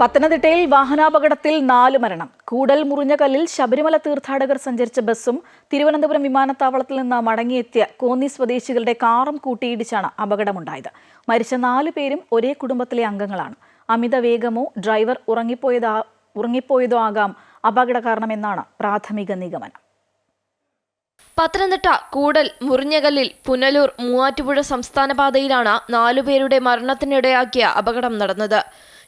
പത്തനംതിട്ടയിൽ വാഹനാപകടത്തിൽ നാല് മരണം. കൂടൽ മുറിഞ്ഞകല്ലിൽ ശബരിമല തീർത്ഥാടകർ സഞ്ചരിച്ച ബസ്സും തിരുവനന്തപുരം വിമാനത്താവളത്തിൽ നിന്ന് മടങ്ങിയെത്തിയ കോന്നി സ്വദേശികളുടെ കാറും കൂട്ടിയിടിച്ചാണ് അപകടമുണ്ടായത്. മരിച്ച നാല് പേരും ഒരേ കുടുംബത്തിലെ അംഗങ്ങളാണ്. അമിത വേഗമോ ഡ്രൈവർ ഉറങ്ങിപ്പോയതാ ഉറങ്ങിപ്പോയതോ ആകാം അപകട കാരണമെന്നാണ് പ്രാഥമിക നിഗമനം. പത്തനംതിട്ട കൂടൽ മുറിഞ്ഞകല്ലിൽ പുനലൂർ മൂവാറ്റുപുഴ സംസ്ഥാന പാതയിലാണ് നാലുപേരുടെ മരണത്തിനിടയാക്കിയ അപകടം നടന്നത്.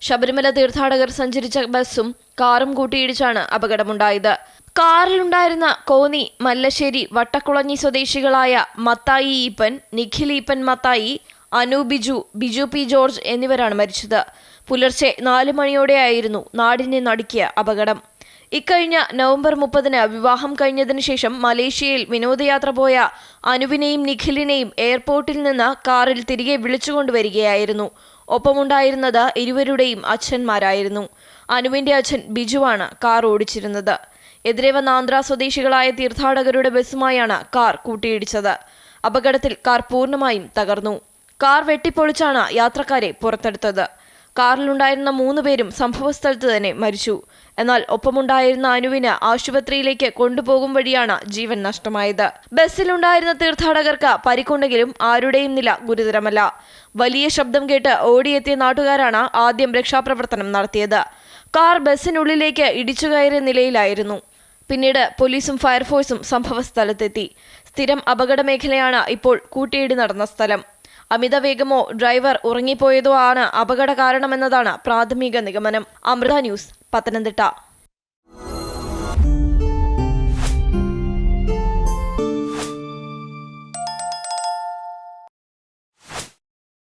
ശബരിമല തീർത്ഥാടകർ സഞ്ചരിച്ച ബസ്സും കാറും കൂട്ടിയിടിച്ചാണ് അപകടമുണ്ടായത്. കാറിലുണ്ടായിരുന്ന കോന്നി മല്ലശ്ശേരി വട്ടക്കുളഞ്ഞി സ്വദേശികളായ മത്തായി ഈപ്പൻ നിഖിൽ ഈപ്പൻ മത്തായി അനു ബിജു ബിജു പി ജോർജ് എന്നിവരാണ് മരിച്ചത്. പുലർച്ചെ നാല് മണിയോടെയായിരുന്നു നാടിനെ നടുക്കിയ അപകടം. ഇക്കഴിഞ്ഞ നവംബർ മുപ്പതിന് വിവാഹം കഴിഞ്ഞതിന് ശേഷം മലേഷ്യയിൽ വിനോദയാത്ര പോയ അനുവിനെയും നിഖിലിനെയും എയർപോർട്ടിൽ നിന്ന് കാറിൽ തിരികെ വിളിച്ചുകൊണ്ടുവരികയായിരുന്നു ഒപ്പമുണ്ടായിരുന്നത് ഇരുവരുടെയും അച്ഛന്മാരായിരുന്നു. അനുവിന്റെ അച്ഛൻ ബിജുവാണ് കാർ ഓടിച്ചിരുന്നത്. എതിരെ വന്ന ആന്ധ്ര സ്വദേശികളായ തീർത്ഥാടകരുടെ ബസ്സുമായാണ് കാർ കൂട്ടിയിടിച്ചത്. അപകടത്തിൽ കാർ പൂർണമായും തകർന്നു. കാർ വെട്ടിപ്പൊളിച്ചാണ് യാത്രക്കാരെ പുറത്തെടുത്തത്. കാറിലുണ്ടായിരുന്ന മൂന്ന് പേരും സംഭവസ്ഥലത്ത് തന്നെ മരിച്ചു. എന്നാൽ ഒപ്പമുണ്ടായിരുന്ന അനുവിന് ആശുപത്രിയിലേക്ക് കൊണ്ടുപോകും വഴിയാണ് ജീവൻ നഷ്ടമായത്. ബസ്സിലുണ്ടായിരുന്ന തീർത്ഥാടകർക്ക് പരിക്കുണ്ടെങ്കിലും ആരുടെയും നില ഗുരുതരമല്ല. വലിയ ശബ്ദം കേട്ട് ഓടിയെത്തിയ നാട്ടുകാരാണ് ആദ്യം രക്ഷാപ്രവർത്തനം നടത്തിയത്. കാർ ബസ്സിനുള്ളിലേക്ക് ഇടിച്ചു കയറിയ നിലയിലായിരുന്നു. പിന്നീട് പോലീസും ഫയർഫോഴ്സും സംഭവസ്ഥലത്തെത്തി. സ്ഥിരം അപകട മേഖലയാണ് ഇപ്പോൾ കൂട്ടിയിടി നടന്ന സ്ഥലം. അമിത വേഗമോ ഡ്രൈവർ ഉറങ്ങിപ്പോയതോ ആണ് അപകട കാരണമെന്നതാണ് പ്രാഥമിക നിഗമനം. അമൃത ന്യൂസ് പത്തനംതിട്ട.